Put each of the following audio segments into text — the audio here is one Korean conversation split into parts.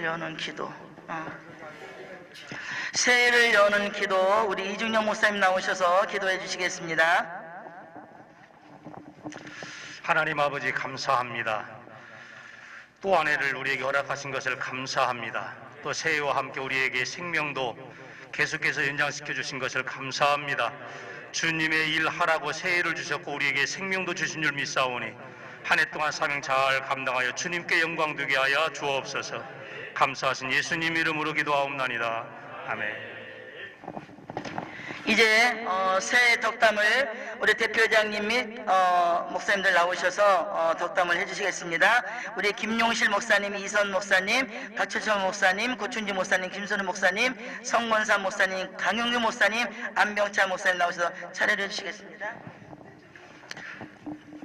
새해를 여는 기도. 어. 새해를 여는 기도 우리 이중영 목사님 나오셔서 기도해 주시겠습니다. 하나님 아버지 감사합니다. 또 한 해를 우리에게 허락하신 것을 감사합니다. 또 새해와 함께 우리에게 생명도 계속해서 연장시켜 주신 것을 감사합니다. 주님의 일 하라고 새해를 주셨고 우리에게 생명도 주신 줄 믿사오니 한 해 동안 사명 잘 감당하여 주님께 영광 되게 하여 주옵소서. 감사하신 예수님 이름으로 기도하옵나이다. 아멘. 이제 어, 새해 덕담을 우리 대표장님 및 어, 목사님들 나오셔서 어, 덕담을 해주시겠습니다. 우리 김용실 목사님, 이선 목사님, 박철천 목사님, 고춘지 목사님, 김선우 목사님, 성권삼 목사님, 강용규 목사님, 안병찬 목사님 나오셔서 차례를 해주시겠습니다.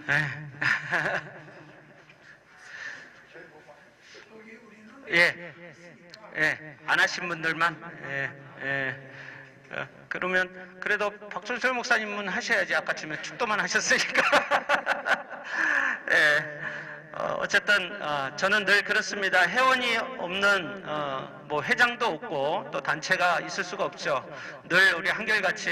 예, 예, 안 하신 분들만, 예, 예. 어, 그러면 그래도 박철철 목사님은 하셔야지 아까쯤에 축도만 하셨으니까. 예, 어, 어쨌든 어, 저는 늘 그렇습니다. 회원이 없는 어, 뭐 회장도 없고 또 단체가 있을 수가 없죠. 늘 우리 한결같이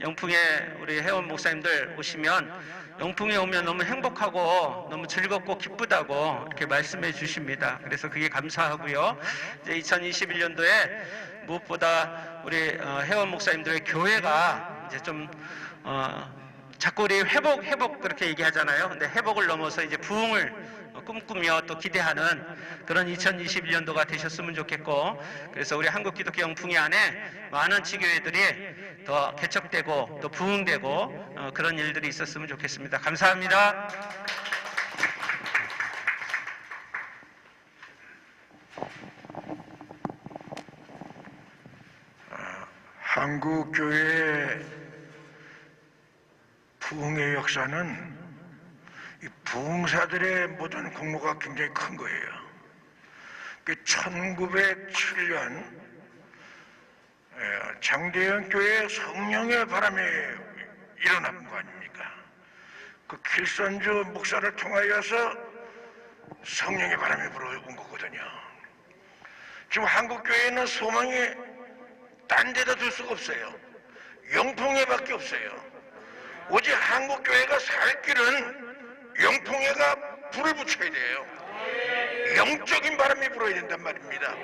영풍에 우리 회원 목사님들 오시면 영풍에 오면 너무 행복하고 너무 즐겁고 기쁘다고 이렇게 말씀해 주십니다. 그래서 그게 감사하고요. 이제 2021년도에 무엇보다 우리 어, 회원 목사님들의 교회가 이제 좀 어, 자꾸 우리 회복 회복 그렇게 얘기하잖아요. 근데 회복을 넘어서 이제 부흥을 꿈꾸며 또 기대하는 그런 2021년도가 되셨으면 좋겠고 그래서 우리 한국 기독교 영풍이 안에 많은 지교회들이 더 개척되고 또 부흥되고 어, 그런 일들이 있었으면 좋겠습니다. 감사합니다. 한국 교회의 부흥의 역사는 이 부흥사들의 모든 공로가 굉장히 큰 거예요. 그 1907년 장대현 교회 성령의 바람이 일어난 거 아닙니까? 그 길선주 목사를 통하여서 성령의 바람이 불어온 거거든요. 지금 한국 교회는 소망이 딴 데다 둘 수가 없어요. 영풍회밖에 없어요. 오직 한국 교회가 살 길은 영풍회가 불을 붙여야 돼요. 영적인 바람이 불어야 된단 말입니다.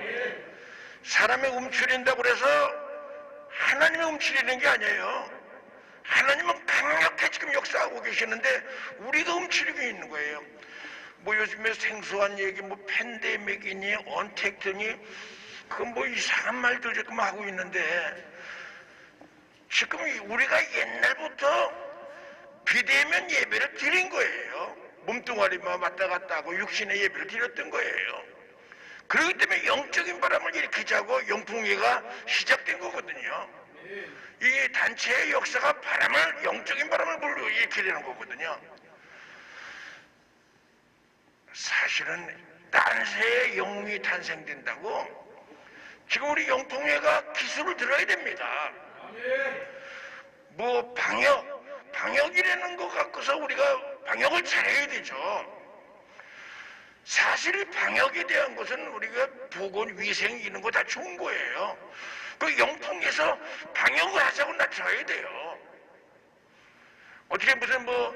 사람이 움츠린다고 그래서 하나님이 움츠리는 게 아니에요. 하나님은 강력히 지금 역사하고 계시는데 우리가 움츠리고 있는 거예요. 뭐 요즘에 생소한 얘기, 뭐 팬데믹이니 언택트니 그 뭐 이상한 말들 지금 하고 있는데 지금 우리가 옛날부터 비대면 예배를 드린 거예요. 몸뚱아리만 왔다 갔다 하고 육신의 예배를 드렸던 거예요. 그렇기 때문에 영적인 바람을 일으키자고 영풍회가 시작된 거거든요. 이 단체의 역사가 바람을 영적인 바람을 불러 일으키려는 거거든요. 사실은 딴새의 영웅이 탄생된다고 지금 우리 영통회가 기술을 들어야 됩니다. 뭐 방역, 방역이라는 거 갖고서 우리가 방역을 잘해야 되죠. 사실 방역에 대한 것은 우리가 보건, 위생 이런 거 다 좋은 거예요. 그 영통에서 방역을 하자고 나서야 돼요. 어떻게 무슨 뭐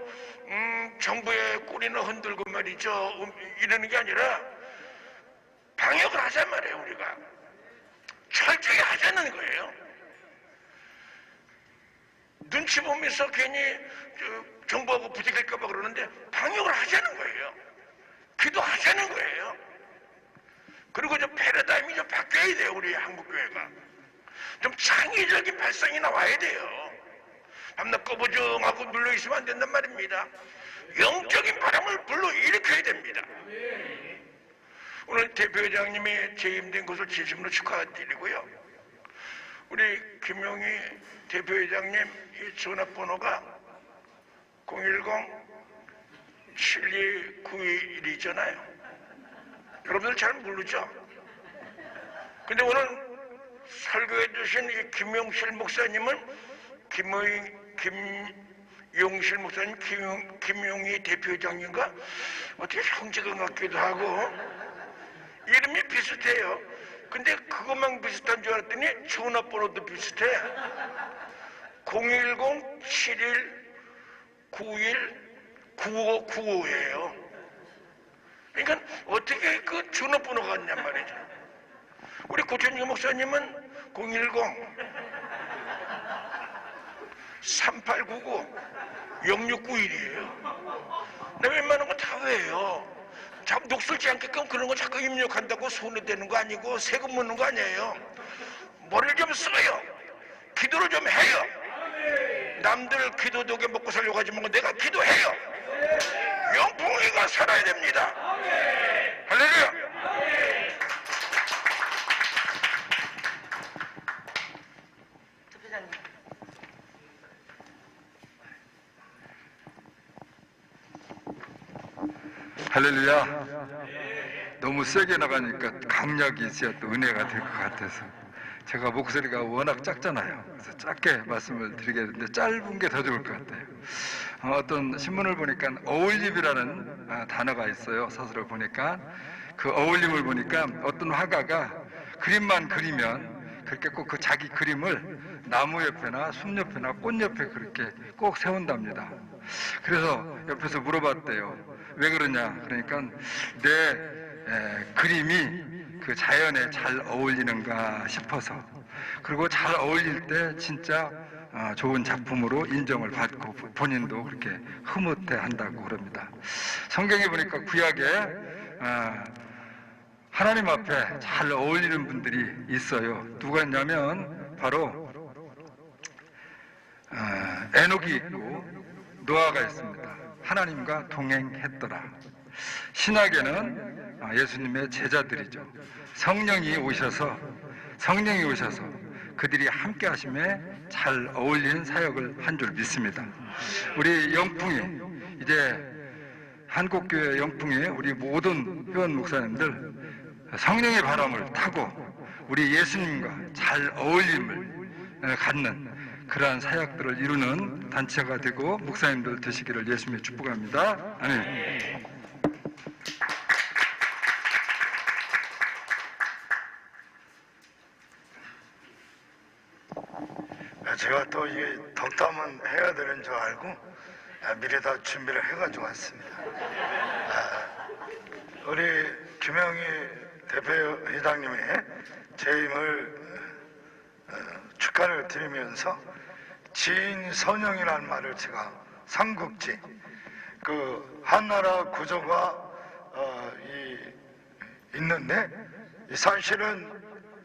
음, 정부의 꼬리나 흔들고 말이죠 음, 이러는 게 아니라 방역을 하자 말이에요 우리가 철저히 하자는 거예요. 눈치 보면서 괜히 저, 정부하고 부딪힐까봐 그러는데 방역을 하자는 거예요. 기도하자는 거예요. 그리고 좀 패러다임이 좀 바뀌어야 돼요 우리 한국교회가. 좀 창의적인 발상이 나와야 돼요. 밤낮 꺼부정하고 눌러있으면 안 된단 말입니다. 영적인 바람을 불러 일으켜야 됩니다. 오늘 대표회장님이 재임된 것을 진심으로 축하드리고요. 우리 김용희 대표회장님 이 전화번호가 010-7291이잖아요. 여러분들 잘 모르죠? 근데 오늘 설교해 주신 이 김용실 목사님은 김의, 김용실 목사님, 김용, 김용희 대표회장님과 어떻게 형제가 같기도 하고 이름이 비슷해요. 근데 그것만 비슷한 줄 알았더니 전화번호도 비슷해. 010-71-91-95-95예요. 그러니까 어떻게 그 전화번호가 같냔 말이죠. 우리 고천희 목사님은 010 3899 0691이에요. 나 웬만한 거 다 외요. 참 녹슬지 않게끔 그런 거 자꾸 입력한다고 손해 되는 거 아니고 세금 묻는 거 아니에요. 머리를 좀 써요. 기도를 좀 해요. 남들 기도 독에 먹고 살려고 하지 말고 내가 기도해요. 영풍이가 살아야 됩니다. 할렐루야. 할렐루야. 너무 세게 나가니까 강약이 있어야 또 은혜가 될 것 같아서 제가 목소리가 워낙 작잖아요. 그래서 작게 말씀을 드리겠는데 짧은 게 더 좋을 것 같아요. 어, 어떤 신문을 보니까 어울림이라는 아, 단어가 있어요. 사설을 보니까 그 어울림을 보니까 어떤 화가가 그림만 그리면 그렇게 꼭 그 자기 그림을 나무 옆에나 숲 옆에나 꽃 옆에 그렇게 꼭 세운답니다. 그래서 옆에서 물어봤대요. 왜 그러냐? 그러니까 내 에, 그림이 그 자연에 잘 어울리는가 싶어서 그리고 잘 어울릴 때 진짜 어, 좋은 작품으로 인정을 받고 본인도 그렇게 흐뭇해 한다고 그럽니다. 성경에 보니까 구약에 어, 하나님 앞에 잘 어울리는 분들이 있어요. 누가 있냐면 바로 어, 에녹이 있고 노아가 있습니다. 하나님과 동행했더라. 신학에는 아, 예수님의 제자들이죠. 성령이 오셔서 성령이 오셔서 그들이 함께 하심에 잘 어울리는 사역을 한 줄 믿습니다. 우리 영풍이 이제 한국교회 영풍에 우리 모든 회원 목사님들 성령의 바람을 타고 우리 예수님과 잘 어울림을 에, 갖는 그러한 사역들을 이루는 단체가 되고 목사님들 되시기를 예수님의 축복합니다. 아멘. 제가 또 이게 덕담은 해야 되는 줄 알고 아, 미리 다 준비를 해가지고 왔습니다. 아, 우리 김영희 대표회장님의 재임을 어, 축하를 드리면서 지인 선영이라는 말을 제가 삼국지 그 한나라 구조가 어, 이, 있는데 이 사실은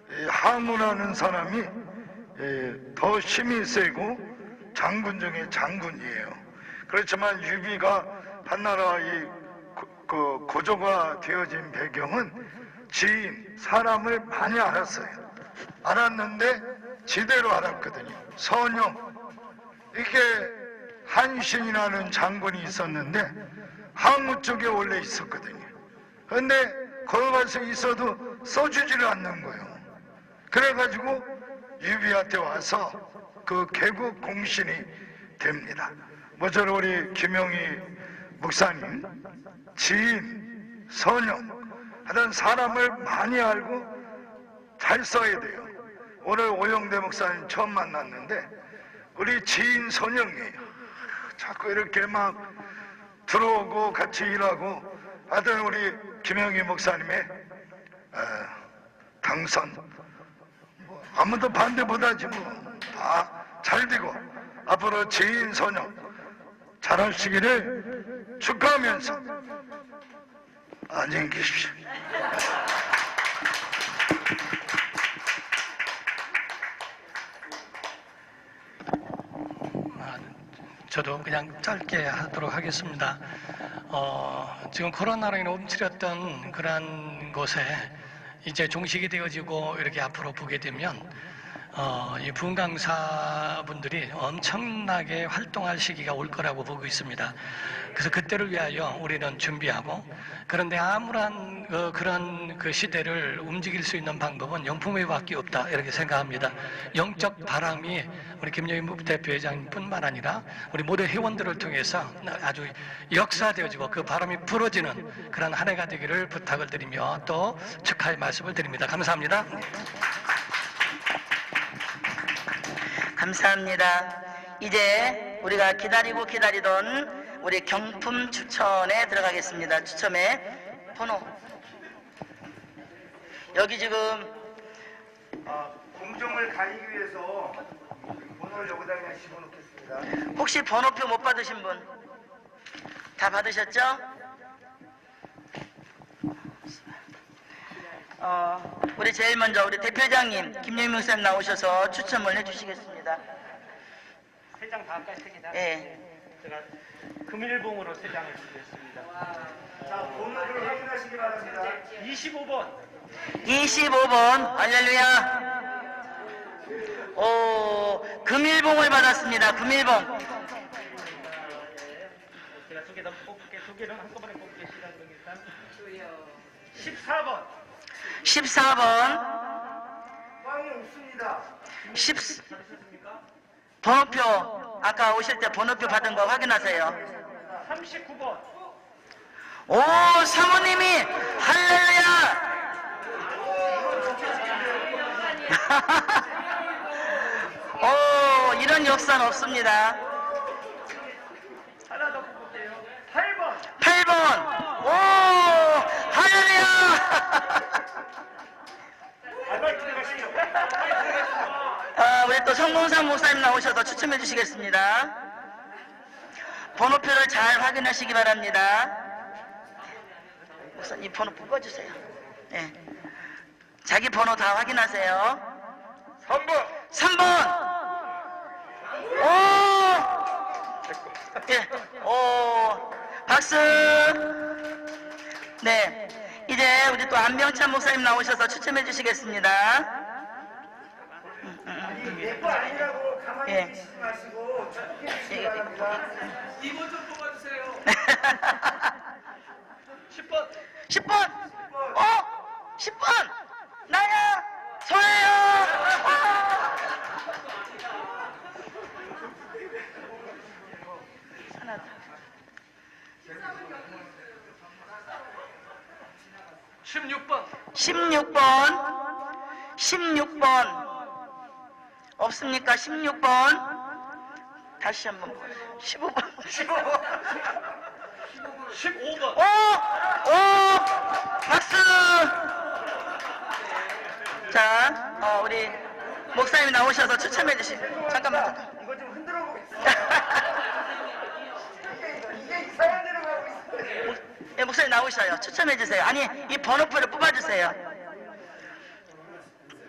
이 항우라는 사람이 예, 더 힘이 세고 장군 중에 장군이에요. 그렇지만 유비가 한나라 이 고- 그 고조가 되어진 배경은 지인 사람을 많이 알았어요. 알았는데 지대로 알았거든요. 선영 이게 한신이라는 장군이 있었는데 항우 쪽에 원래 있었거든요. 근데 거기 가서 있어도 써주지를 않는 거예요. 그래가지고 유비한테 와서 그 개국 공신이 됩니다. 모쪼록 우리 김영희 목사님, 지인, 선영, 하여튼 사람을 많이 알고 잘 써야 돼요. 오늘 오영대 목사님 처음 만났는데 우리 지인 선영이에요. 자꾸 이렇게 막 들어오고 같이 일하고 하여튼 우리 김영희 목사님의 어, 당선 뭐 아무도 반대 못하지 뭐 다 잘 되고 앞으로 지인 선영 잘하시기를 축하하면서 안녕히 계십시오. 아, 저도 그냥 짧게 하도록 하겠습니다. 어, 지금 코로나로 인해 움츠렸던 그러한 곳에 이제 종식이 되어지고 이렇게 앞으로 보게 되면 어, 이 분강사분들이 엄청나게 활동할 시기가 올 거라고 보고 있습니다. 그래서 그때를 위하여 우리는 준비하고 그런데 아무런 어, 그런 그 시대를 움직일 수 있는 방법은 영풍회밖에 없다 이렇게 생각합니다. 영적 바람이 우리 김영인 대표회장뿐만 아니라 우리 모든 회원들을 통해서 아주 역사되어지고 그 바람이 불어지는 그런 한 해가 되기를 부탁을 드리며 또 축하의 말씀을 드립니다. 감사합니다. 감사합니다. 이제 우리가 기다리고 기다리던 우리 경품 추천에 들어가겠습니다. 추첨에 번호. 여기 지금 공정을 가리기 위해서 번호를 여기다 그냥 집어넣겠습니다. 혹시 번호표 못 받으신 분? 다 받으셨죠? 어, 우리 제일 먼저 우리 대표장님 김영민 목사님 나오셔서 추첨을 해주시겠습니다. 세 장다 아까 색이다. 예. 제가 금일봉으로 세 장을 준비했습니다. 자, 번호를 확인하시기 바랍니다. 25번 25번 할렐루야. 오 금일봉을 받았습니다. 금일봉. 제가 두 개 더 뽑을게 두 개는 한꺼번에 뽑을게 시간 되니까 14번 14번. 꽝이 없습니다. 10 번호표 아까 오실 때 번호표 받은 거 확인하세요. 39번 오 사모님이 할렐루야. 오 이런 역사는 없습니다. 하나 더 뽑을게요 8번 8번 오 할렐루야. 알바이 들어가시죠 아, 우리 또 성공산 목사님 나오셔서 추첨해 주시겠습니다. 번호표를 잘 확인하시기 바랍니다. 목사님 번호 뽑아주세요. 네. 자기 번호 다 확인하세요. 3번. 3번! 오! 예, 오, 박수! 네. 이제 우리 또 안병찬 목사님 나오셔서 추첨해 주시겠습니다. 내 거 아니라고 가만히 예. 계시지 마시고 해주시기 예, 바랍니다. 2번 좀 뽑아주세요 10번. 10번. 어? 10번. 나야. 저예요. 와. 하나 더. 16번 16번. 16번. 없습니까? 16번. 다시 한번 보세요. 15번. 15번. 15번 오! 오! 박수! 자, 어, 우리 목사님이 나오셔서 추첨해 주시. 잠깐만, 잠깐. 이거 좀 흔들어 보겠습니다. 이게, 이게 이상한 데로 가고 있어요. 예, 목사님 나오셔요. 추첨해 주세요. 아니, 이 번호표를 뽑아 주세요.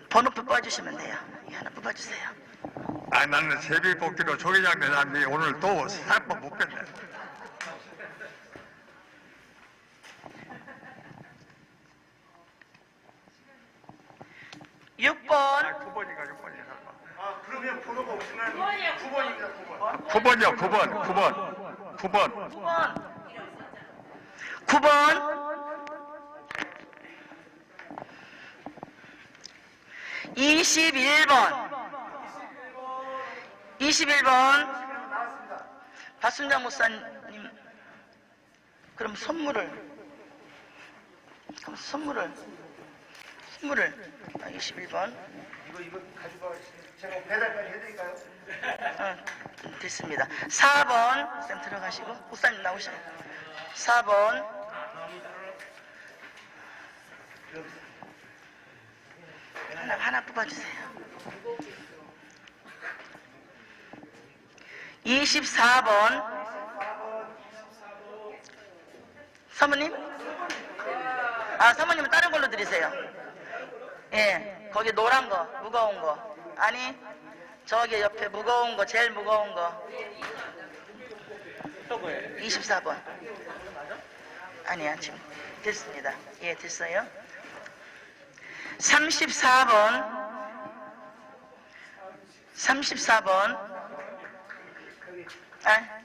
번호표 뽑아 주시면 돼요. 이 하나 뽑아 주세요. 아 나는 제비 뽑기로 조기장 내놨는데 오늘 또 사건 못 뺐네. 6번, 9번인가 6번인가 아, 그러면 번호가 없으면 9번입니다, 9번. 9번이요 9번 9번 9번 9번. 9번. 21번. 21번. 박순장 목사님. 그럼 선물을. 그럼 선물을. 선물을. 아, 21번. 이거, 이거 가지고 제가 배달까지 해드릴까요? 어, 됐습니다. 4번. 쌤 들어가시고. 목사님 나오셔요. 4번. 하나, 하나 뽑아주세요. 24번. 사모님? 아, 사모님은 다른 걸로 드리세요. 예, 거기 노란 거, 무거운 거. 아니, 저기 옆에 무거운 거, 제일 무거운 거. 또 뭐예요? 24번. 아니야, 지금. 됐습니다. 예, 됐어요. 34번. 34번. 아.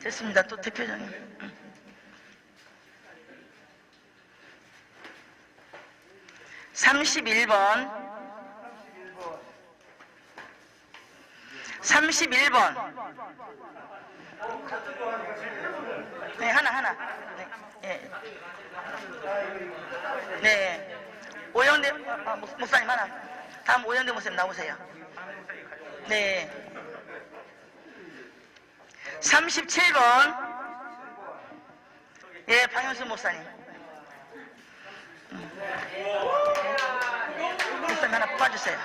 됐습니다. 또 대표장님. 31번. 31번. 네, 하나, 하나. 네, 예. 네. 오영대, 아, 목- 목사님 하나. 다음 오영대 목사님 나오세요. 네. 37번. 예, 방현수 목사님. 음. 목사님 하나 뽑아주세요.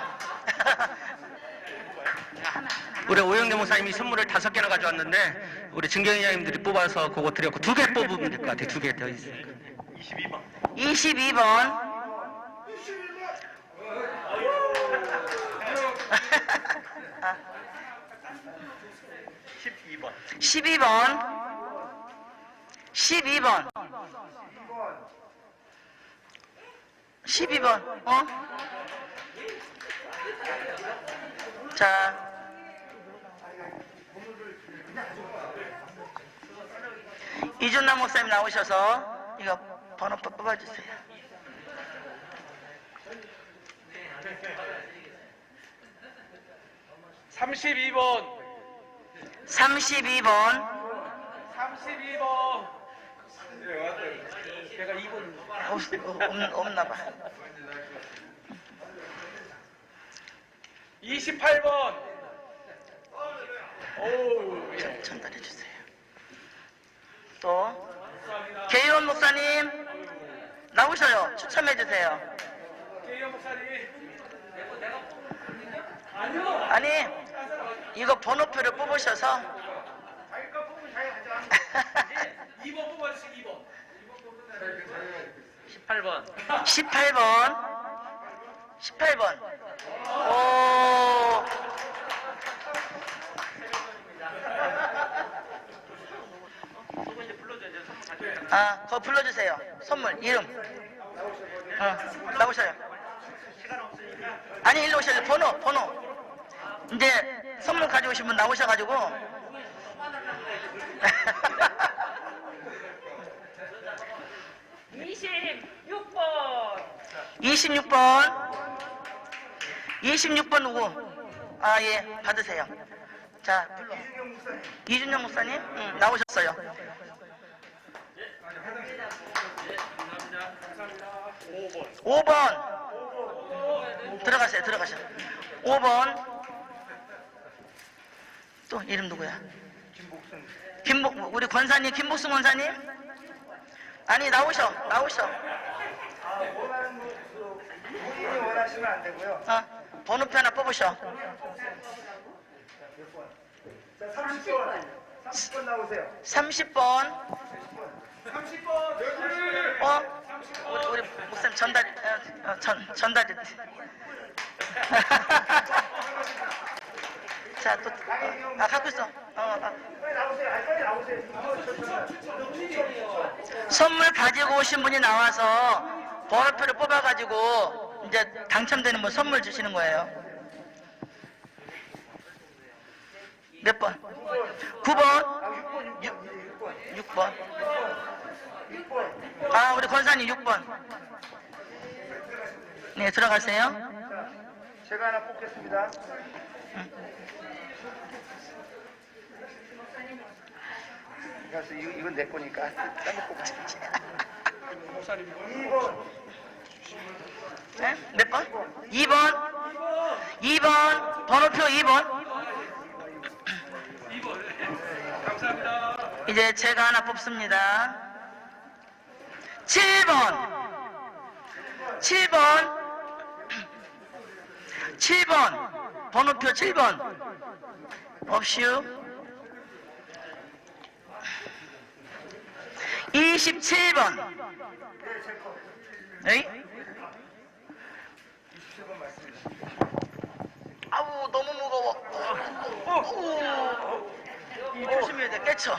우리 오영대 목사님이 선물을 다섯 개나 가져왔는데 우리 증경위원님들이 뽑아서 그거 드렸고 두 개 뽑으면 될 것 같아요. 두 개 더 있으니까. 22번. 아. 12번. 12번. 12번. 12번. 어? 자. 이준남 목사님 나오셔서 이거 번호 뽑- 뽑아주세요. 32번, 32번. 32번. 제가 2번. 없, 없, 없나 봐. 28번. 오, 예. 전달해 주세요. 또 개의원 목사님 나오셔요. 추첨해 주세요. 개영 목사님. 아니 이거 번호표를 뽑으셔서 2번 뽑아주세요, 2번. 18번. 18번 18번 오 아, 그거 불러주세요. 선물, 이름. 어, 나오셔요. 아니, 일로 오셔요. 번호, 번호. 이제 선물 가져오신 분 나오셔가지고. 26번 26번. 26번 누구? 아, 예, 받으세요. 자. 이준영 목사님? 응, 나오셨어요. 5번. 들어가세요, 들어가세요. 5번. 또 이름 누구야? 김복, 우리 권사님, 김복수 권사님? 아니, 나오셔, 나오셔. 아, 원하는 거, 본인이 원하시면 안 되고요. 어, 번호표 하나 뽑으셔. 자, 30번. 30번 나오세요. 30번. 30번. 어? 우리, 우리 목사님 전달, 어, 어, 전, 전달. 자, 또, 어, 아, 갖고 있어. 어, 저, 선물 가지고 오신 분이 나와서 번호표를 뽑아가지고 이제 당첨되는 분 선물 주시는 거예요. 몇 번? 9번? 6, 6번. 6번. 아, 우리 권사님 6번. 네, 들어가세요. 제가 하나 뽑겠습니다. 그래서 이- 이건 내 거니까 뽑아. 2번. 네? 몇 번? 2번. 2번. 번호표 2번. 감사합니다. 이제 제가 하나 뽑습니다. 7번. 7번. 7번. 번호표 7번. 없슈. 27번. 에이? 아우, 너무 무거워. 어, 이 조심해야 돼, 깨쳐.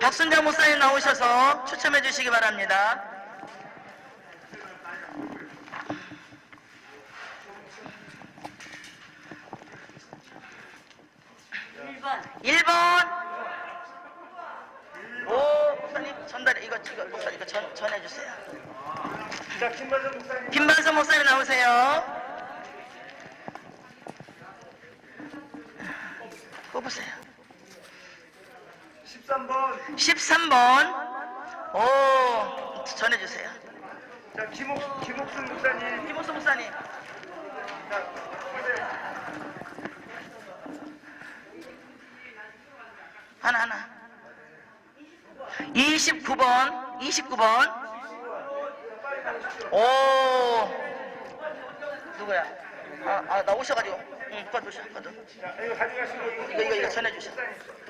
박순장 목사님 나오셔서 추첨해 주시기 바랍니다. 1번. 오, 목사님 전달해. 이거, 이거, 목사님 이거 전, 전해주세요. 자, 김만선 목사님. 김반성 목사님 나오세요. 뽑으세요. 13번. 13번. 오, 전해주세요. 자, 김옥, 김옥순 목사님. 김옥수 목사님. 하나, 하나. 29번, 29번. 오. 누구야? 아, 아, 나 오셔가지고. 응, 받으셔, 받아. 자, 이거. 이거, 이거, 전해주셔.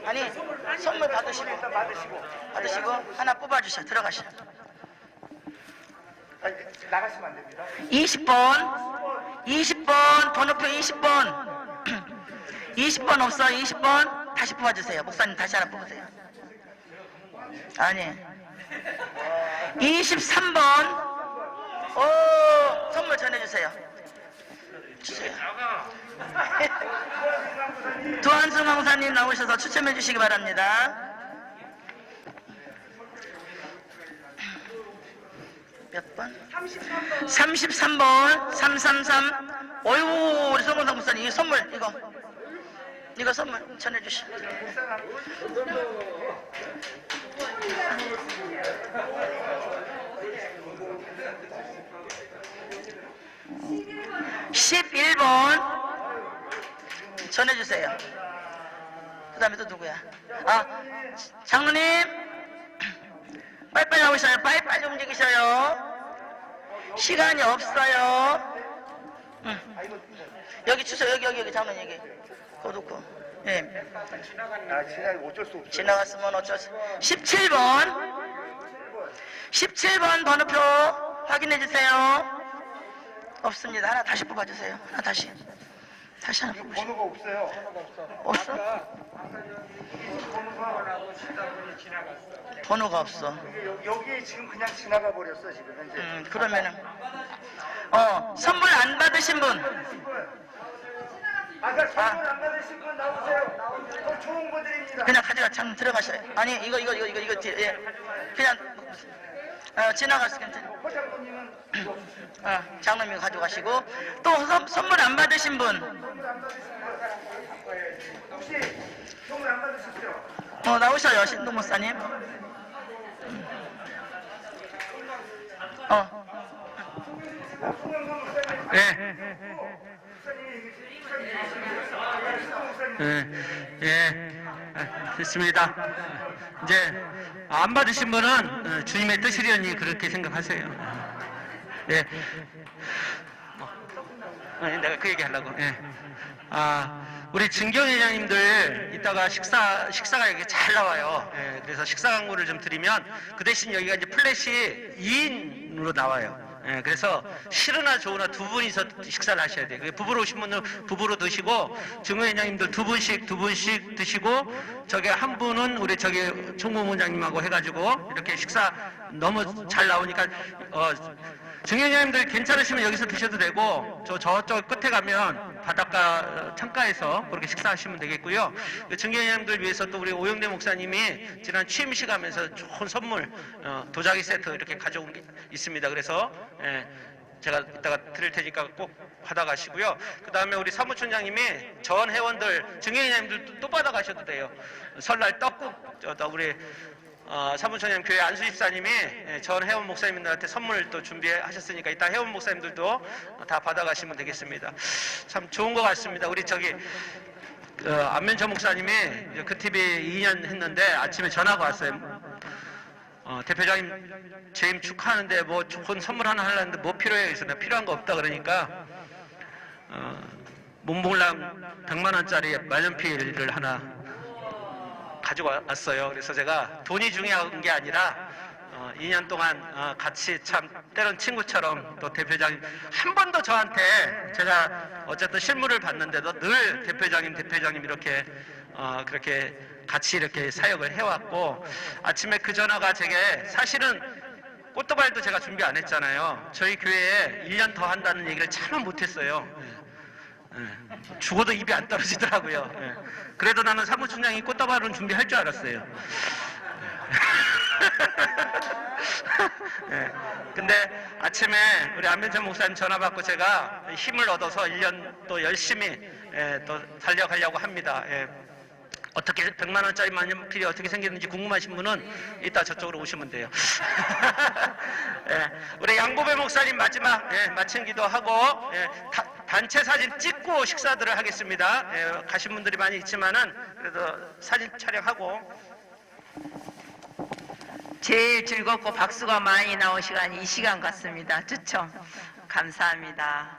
아니, 선물 받으시고. 받으시고. 받으시고, 하나 뽑아주셔. 들어가셔. 아니, 나가시면 안 됩니다. 20번, 20번, 번호표 20번. 20번 없어, 20번. 다시 뽑아주세요. 목사님 다시 하나 뽑으세요. 아니. 23번. 오, 선물 전해주세요. 주세요. 두한승 강사님 나오셔서 추첨해 주시기 바랍니다. 몇 번? 33번 333 어이구 우리 송건상 목사님 이 선물 이거 이거 선물 전해주시 십일 번 전해주세요. 그 다음에 또 누구야? 아, 장로님, 빨리빨리 나오셔요. 빨리빨리 움직이셔요. 시간이 없어요. 응. 여기 주세요. 여기, 여기, 여기, 장로님, 여기. 놓고. 예. 아, 지나가 어쩔 수 없죠. 지나갔으면 어쩔 수. 17번. 17번 번호표 확인해 주세요. 없습니다. 하나 다시 뽑아주세요. 하나 다시. 다시 하나. 번호가 없어요. 번호가 없어. 없어? 번호가 없어. 여기, 여기 지금 그냥 지나가 버렸어, 지금 현재. 음, 그러면은 어 선물 안 받으신 분 아까 선물 안 받으신 분 나오세요. 더 좋은 분들입니다. 그냥 가져가 참 들어가셔요. 아니 이거 이거 이거 이거 이거 뒤- 예 그냥 어, 텐데. 포장님은 어, 장로님 가져가시고 또 선, 선물 안 받으신 분 혹시 선물 안 받으셨죠? 어, 나오셔요 신동 목사님. 어 예. 예, 예, 아, 됐습니다. 이제 안 받으신 분은 어, 주님의 뜻이려니 그렇게 생각하세요. 예. 뭐, 아니, 내가 그 얘기 하려고. 예. 아, 우리 증경회장님들 이따가 식사, 식사가 이렇게 잘 나와요. 예, 그래서 식사 광고를 좀 드리면 그 대신 여기가 이제 플래시 2인으로 나와요. 예, 그래서 싫으나 좋으나 두 분이서 식사를 하셔야 돼요. 그 부부로 오신 분은 부부로 드시고 증회장님들 두 분씩 두 분씩 드시고 저기 한 분은 우리 저기 총무원장님하고 해가지고 이렇게 식사 너무 잘 나오니까 어, 증회장님들 괜찮으시면 여기서 드셔도 되고 저 저쪽 끝에 가면 바닷가 창가에서 그렇게 식사하시면 되겠고요. 그 증회장님들 위해서 또 우리 오영대 목사님이 지난 취임식 하면서 좋은 선물 어, 도자기 세트 이렇게 가져온 게 있습니다. 그래서 예, 제가 이따가 드릴 테니까 꼭 받아가시고요. 그 다음에 우리 사무총장님이 전 회원들, 증인회장님들 또 받아가셔도 돼요. 설날 떡국, 저, 또 우리 어, 사무총장 교회 안수집사님이 예, 전 회원 목사님들한테 선물 또 준비하셨으니까 이따 회원 목사님들도 다 받아가시면 되겠습니다. 참 좋은 것 같습니다. 우리 저기 어, 안면철 목사님이 그 TV 2년 했는데 아침에 전화가 왔어요. 어, 대표장님 재임 축하하는데 뭐 좋은 선물 하나 하려는데 뭐 필요해요? 그래서 필요한 거 없다 그러니까 어, 몽봉랑 100만 원짜리 말년필을 하나 가지고 왔어요. 그래서 제가 돈이 중요한 게 아니라 어, 2년 동안 어, 같이 참 때론 친구처럼 또 대표장님 한 번도 저한테 제가 어쨌든 실물을 봤는데도 늘 대표장님 대표장님 이렇게 어, 그렇게 같이 이렇게 사역을 해왔고 아침에 그 전화가 제게 사실은 꽃도발도 제가 준비 안 했잖아요. 저희 교회에 1년 더 한다는 얘기를 차마 못했어요. 예. 죽어도 입이 안 떨어지더라고요. 예. 그래도 나는 사무총장이 꽃다발은 준비할 줄 알았어요. 예. 근데 아침에 우리 안면천 목사님 전화 받고 제가 힘을 얻어서 1년 또 열심히 예, 또 달려가려고 합니다. 예. 어떻게 100만 원짜리 만년필이 어떻게 생겼는지 궁금하신 분은 이따 저쪽으로 오시면 돼요. 예, 우리 양보배 목사님 마지막 예, 마친 기도하고 예, 다- 단체 사진 찍고 식사들을 하겠습니다. 예, 가신 분들이 많이 있지만은 그래도 사진 촬영하고 제일 즐겁고 박수가 많이 나온 시간이 이 시간 같습니다. 추첨. 감사합니다.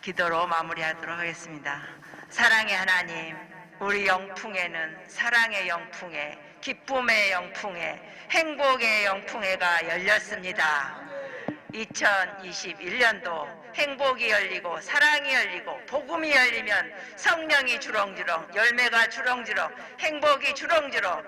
기도로 마무리하도록 하겠습니다. 사랑의 하나님, 우리 영풍에는 사랑의 영풍에, 기쁨의 영풍에, 행복의 영풍에가 열렸습니다. 2021년도 행복이 열리고 사랑이 열리고 복음이 열리면 성령이 주렁주렁 열매가 주렁주렁 행복이 주렁주렁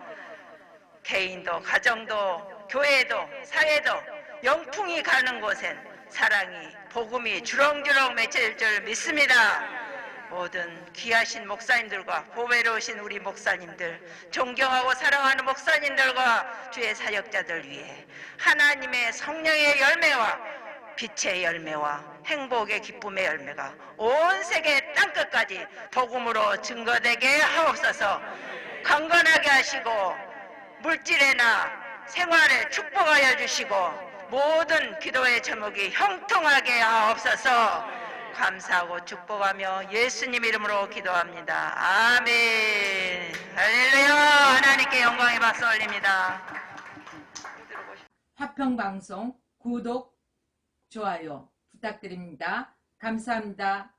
개인도 가정도 교회도 사회도 영풍이 가는 곳엔 사랑이 복음이 주렁주렁 맺힐 줄 믿습니다. 모든 귀하신 목사님들과 보배로우신 우리 목사님들, 존경하고 사랑하는 목사님들과 주의 사역자들 위해 하나님의 성령의 열매와 빛의 열매와 행복의 기쁨의 열매가 온 세계 땅끝까지 복음으로 증거되게 하옵소서. 강건하게 하시고 물질에나 생활에 축복하여 주시고 모든 기도의 제목이 형통하게 하옵소서 감사하고 축복하며 예수님 이름으로 기도합니다. 아멘. 할렐루야. 하나님께 영광의 박수 올립니다. 화평방송 구독, 좋아요 부탁드립니다. 감사합니다.